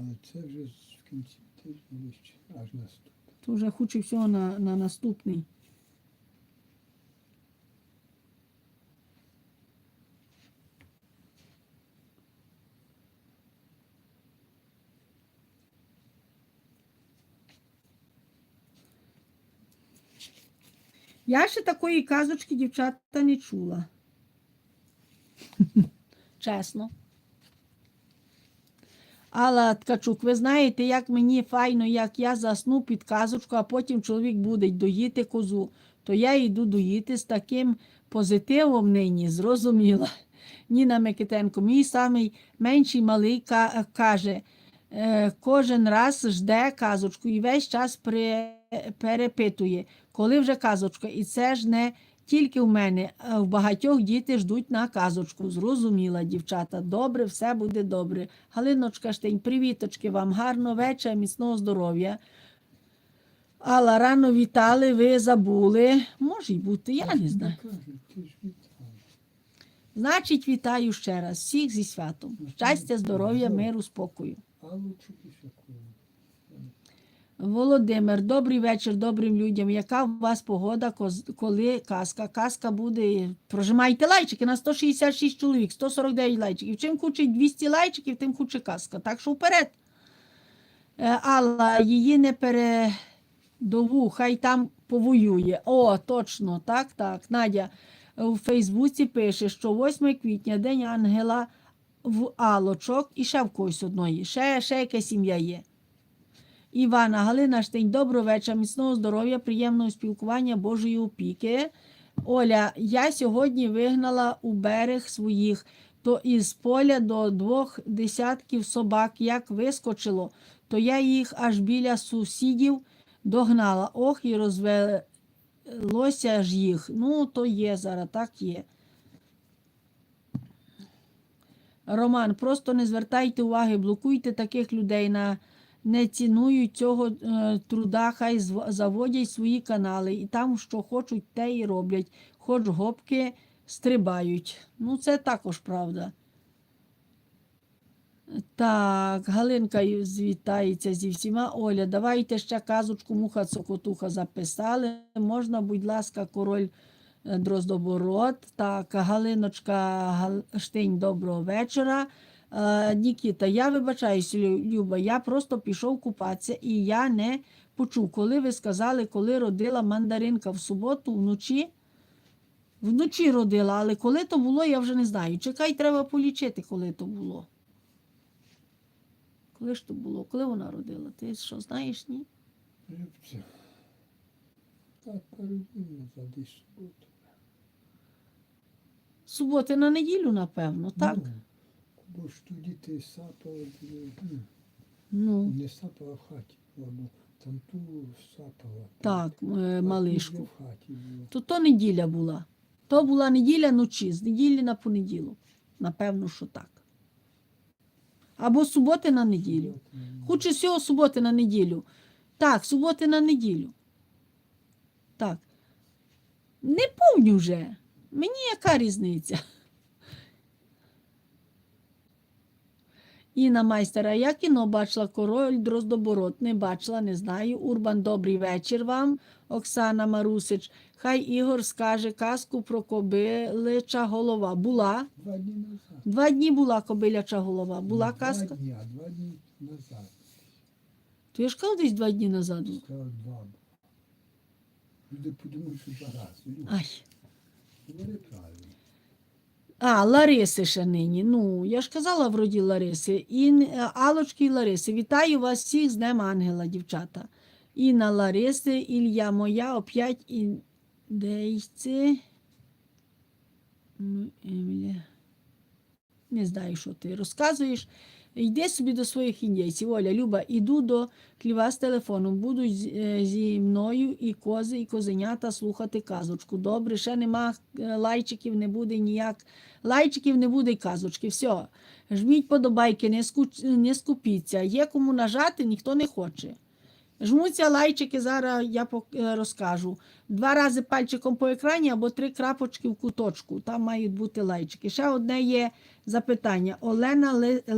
Але це вже в кінці тижня вище, аж наступне. То вже хоче всього на, на наступний. Я ще такої казочки, дівчата, не чула. Чесно. Алла Ткачук, ви знаєте, як мені файно, як я засну під казочку, а потім чоловік буде доїти козу, то я йду доїти з таким позитивом нині, зрозуміла. Ніна Микитенко, мій самий менший малий ка- каже, е, кожен раз жде казочку і весь час перепитує, коли вже казочка. І це ж не тільки в мене, а в багатьох діти ждуть на казочку. Зрозуміла, дівчата. Добре, все буде добре. Галиночка Штень, привіточки вам, гарного вечора, міцного здоров'я. Алла, рано вітали, ви забули. Може й бути, я не знаю. Значить, вітаю ще раз всіх зі святом. Щастя, здоров'я, миру, спокою. Володимир, добрий вечір добрим людям. Яка у вас погода, коли казка? Казка буде. Прожимайте лайчики на 166 чоловік, 149 лайчиків. Чим кучить 200 лайчиків, тим куче казка. Так що вперед. Е, Алла, її не передову, хай там повоює. О, точно, так, так. Надя у Фейсбуці пише, що 8 квітня День Ангела в Алочок і ще в когось одної. Ще, ще якась сім'я є. Івана Галина Штень, доброго вечора, міцного здоров'я, приємного спілкування, Божої опіки. Оля, я сьогодні вигнала у берег своїх, то із поля до двох десятків собак, як вискочило, то я їх аж біля сусідів догнала. Ох, і розвелося ж їх. Ну, то є зараз, так є. Роман, просто не звертайте уваги, блокуйте таких людей на не цінують цього е, труда, хай заводять свої канали і там, що хочуть, те і роблять, хоч гопки стрибають. Ну, це також правда. Так, Галинка звітається зі всіма. Оля, давайте ще казочку муха цокотуха записали. Можна, будь ласка, король е, Дроздобород. Так, Галиночка Штинь, доброго вечора. Е, Нікіта, я вибачаюся, Люба, я просто пішов купатися і я не почув, коли ви сказали, коли родила мандаринка в суботу вночі. Вночі родила, але коли то було, я вже не знаю. Чекай, треба полічити, коли то було. Коли ж то було? Коли вона родила? Ти що знаєш, ні? Так, назад суботу. Суботи на неділю, напевно, так? Ну, бо ж тоді ти сапала, ну, Ну, не сапала в хаті, була, там ту сапала. так, е, а малишку. в хаті. То то неділя була. То була неділя ночі, з неділі на понеділок. Напевно, що так. Або суботи на неділю. Хоче всього суботи на неділю. Так, суботи на неділю. Так. Не помню вже. Мені яка різниця? Інна майстера, я кіно бачила король Дроздоборот. Не бачила, не знаю. Урбан, добрий вечір вам. Оксана Марусич. Хай Ігор скаже казку про кобилича голова. Була. Два дні назад. Два дні була кобиляча голова. Була Не казка. Два дні, два дні назад. Я ж казав десь два дні назад. Сказав два. Люди подумають, що два рази. Ай. Говори правильно. А, Лариси ще нині. Ну, я ж казала вроді Лариси. І е, Алочки і Лариси. Вітаю вас всіх з Днем Ангела, дівчата. Інна Лариси, Ілья моя, опять індейці. Ну. Не знаю, що ти розказуєш. Йди собі до своїх індійців. Оля, Люба, іду до хліва з телефоном. Будуть е, зі мною і кози, і козенята слухати казочку. Добре, ще нема е, лайчиків, не буде ніяк. Лайчиків не буде й казочки. Все. Жміть подобайки, не, скуч... не скупіться. Є кому нажати, ніхто не хоче. Жмуться лайчики, зараз я е, розкажу. Два рази пальчиком по екрані або три крапочки в куточку. Там мають бути лайчики. Ще одне є запитання. Олена. Ли-